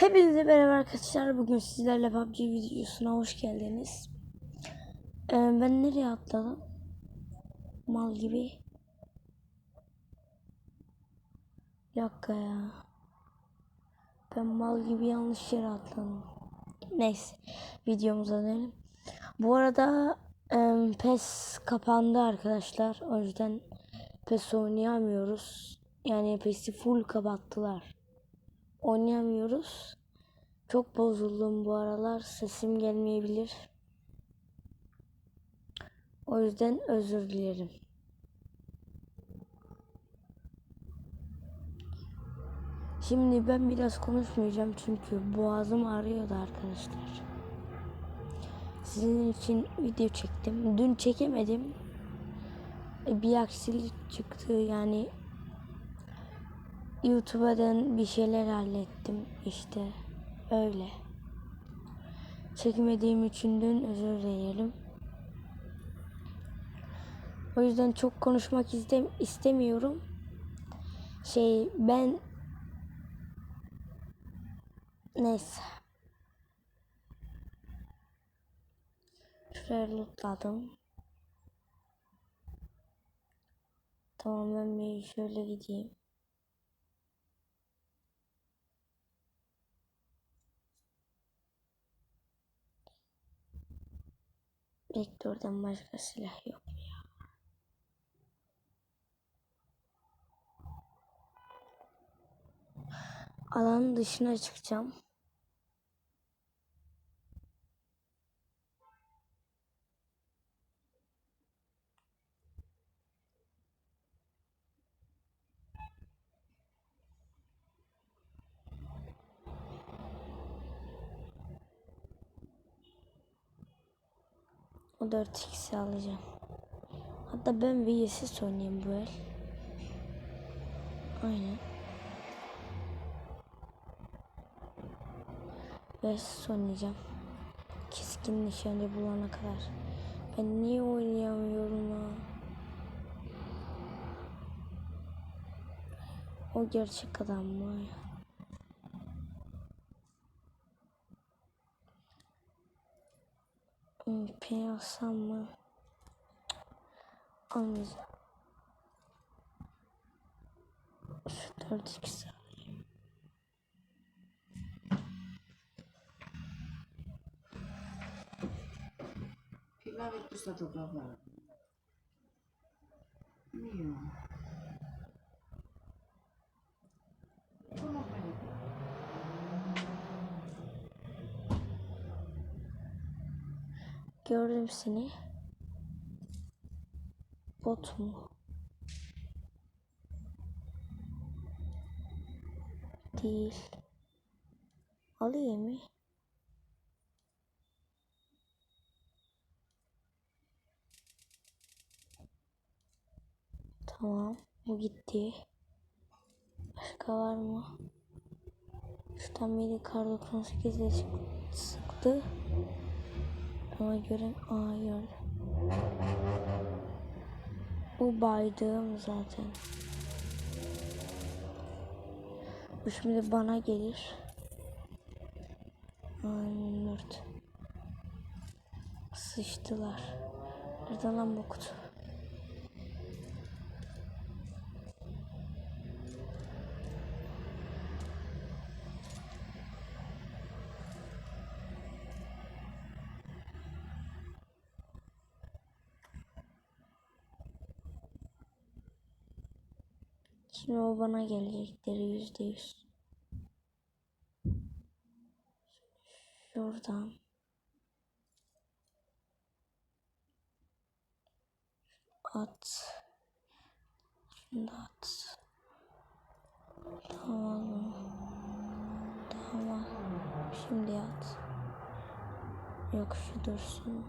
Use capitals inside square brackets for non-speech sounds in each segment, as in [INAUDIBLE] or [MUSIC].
Hepinize merhaba arkadaşlar. Bugün sizlerle PUBG videosuna hoş geldiniz. Ee, ben nereye atladım? Mal gibi. Bir dakika ya. Ben mal gibi yanlış yere atladım. Neyse. Videomuza dönelim. Bu arada em, PES kapandı arkadaşlar. O yüzden PES oynayamıyoruz. Yani PES'i full kapattılar oynayamıyoruz. Çok bozuldum bu aralar. Sesim gelmeyebilir. O yüzden özür dilerim. Şimdi ben biraz konuşmayacağım çünkü boğazım ağrıyordu arkadaşlar. Sizin için video çektim. Dün çekemedim. Bir aksilik çıktı yani YouTube'dan bir şeyler hallettim işte öyle. Çekmediğim için dün özür dilerim. O yüzden çok konuşmak istem istemiyorum. Şey ben neyse. Şuraya lootladım. Tamam ben bir şöyle gideyim. Vektörden başka silah yok ya. Alanın dışına çıkacağım. O 4x'i alacağım. Hatta ben VSS oynayayım bu el. Aynen. VSS oynayacağım. Keskin nişancı bulana kadar. Ben niye oynayamıyorum ha? O gerçek adam mı? MP alsam mı? Almayacağım. Şu 4x alayım. Chyba wypuszcza to prawa. Nie. Bunu böyle. Gördüm seni. Bot mu? Değil. Alayım mı? Tamam. Bu gitti. Başka var mı? Şuradan biri kar 98 ile çık- sıktı. Ama gören gördüm. Bu baydığım zaten. Bu şimdi bana gelir. Dört. Sıçtılar. Nerede lan bu kutu? O bana gelecekleri yüzde yüz. Şuradan. At. At. Tamam. Tamam. Şimdi at. Yok şu dursun.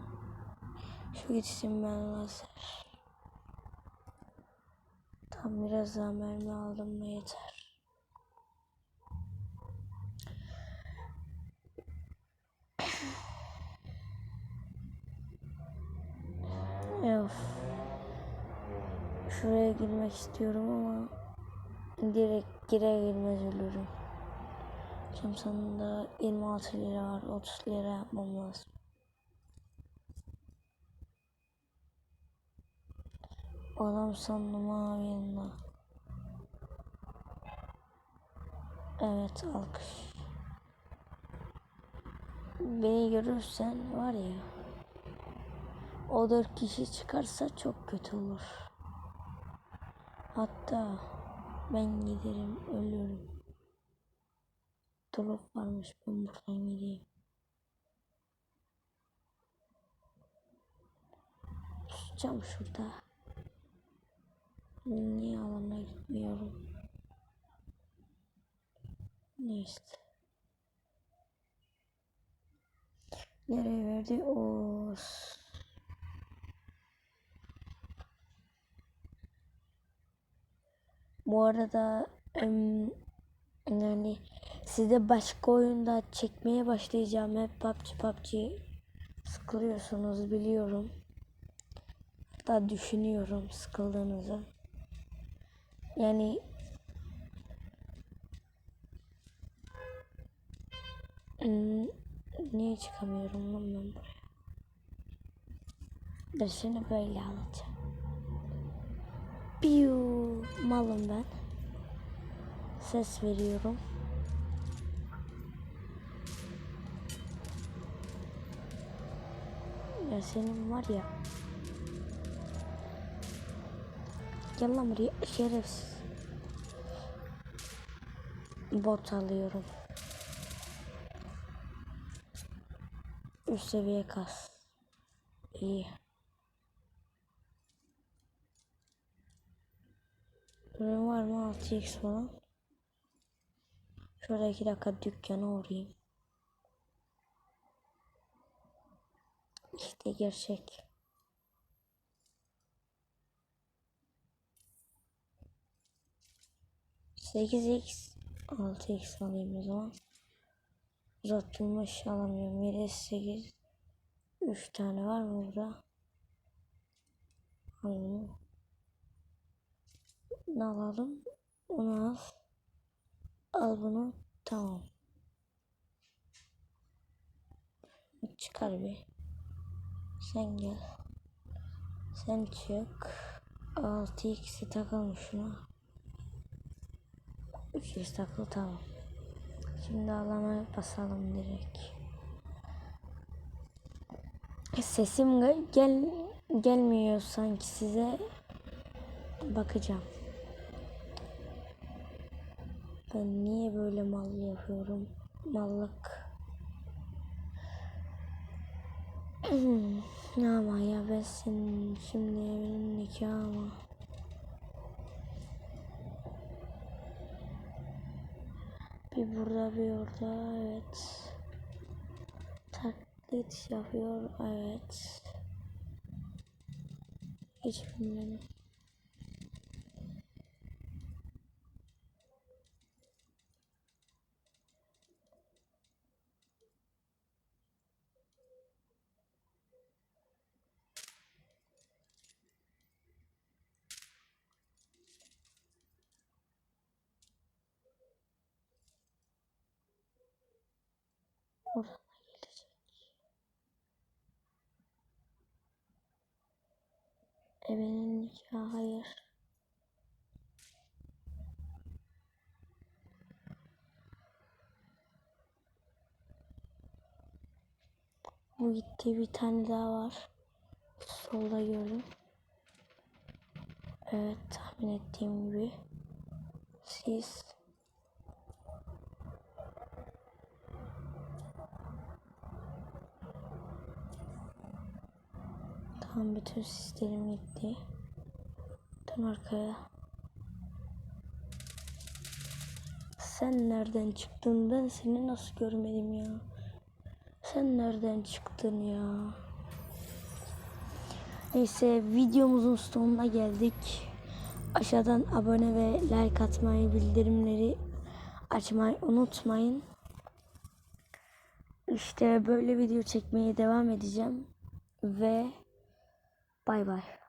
Şu gitsin ben lazer. Tam biraz daha mermi aldım mı yeter. Of. Şuraya girmek istiyorum ama direkt girer girmez ölürüm. Şimdi sonunda 26 lira var. 30 lira yapmam lazım. Adam sandım abi yanına. Evet alkış. Beni görürsen var ya. O dört kişi çıkarsa çok kötü olur. Hatta ben giderim ölürüm. Drop varmış ben buradan gideyim. Tutacağım şurada. Niye alana gitmiyorum? Neyse. Nereye verdi? O Bu arada yani size başka oyunda çekmeye başlayacağım. Hep PUBG PUBG sıkılıyorsunuz biliyorum. Hatta düşünüyorum sıkıldığınızı. Yani Hmm, niye çıkamıyorum lan ben buraya? Ben seni böyle alacağım. Piu malım ben. Ses veriyorum. Ya senin var ya. Gel lan buraya şerefsiz. Bot alıyorum. Üst seviye kas. İyi. Ürün var mı 6x falan? Şurada iki dakika dükkana uğrayayım. İşte gerçek. Sekiz x altı x alayım o zaman. Uzatılmış alamıyorum. 7 8 3 tane var mı burada? Al bunu. Ne alalım? Onu al. Al bunu. Tamam. Çıkar bir. Sen gel. Sen çık. 6x'i takalım şuna. 3x takıl tamam. Şimdi alana basalım direkt. Sesim ge- gel gelmiyor sanki size. Bakacağım. Ben niye böyle mal yapıyorum? Mallık. [CLEARS THROAT] Ama ya ben senin şimdi evinin nikahı ama. Bir burada bir orada evet. Taklit yapıyor evet. Hiç bilmiyorum. Oradan da gelecek. Ebenin nikahı hayır. Bu gitti bir tane daha var. Solda gördüm. Evet tahmin ettiğim gibi. Siz Tamam bütün sislerim gitti. Dön arkaya. Sen nereden çıktın? Ben seni nasıl görmedim ya? Sen nereden çıktın ya? Neyse videomuzun sonuna geldik. Aşağıdan abone ve like atmayı, bildirimleri açmayı unutmayın. İşte böyle video çekmeye devam edeceğim ve bay bay.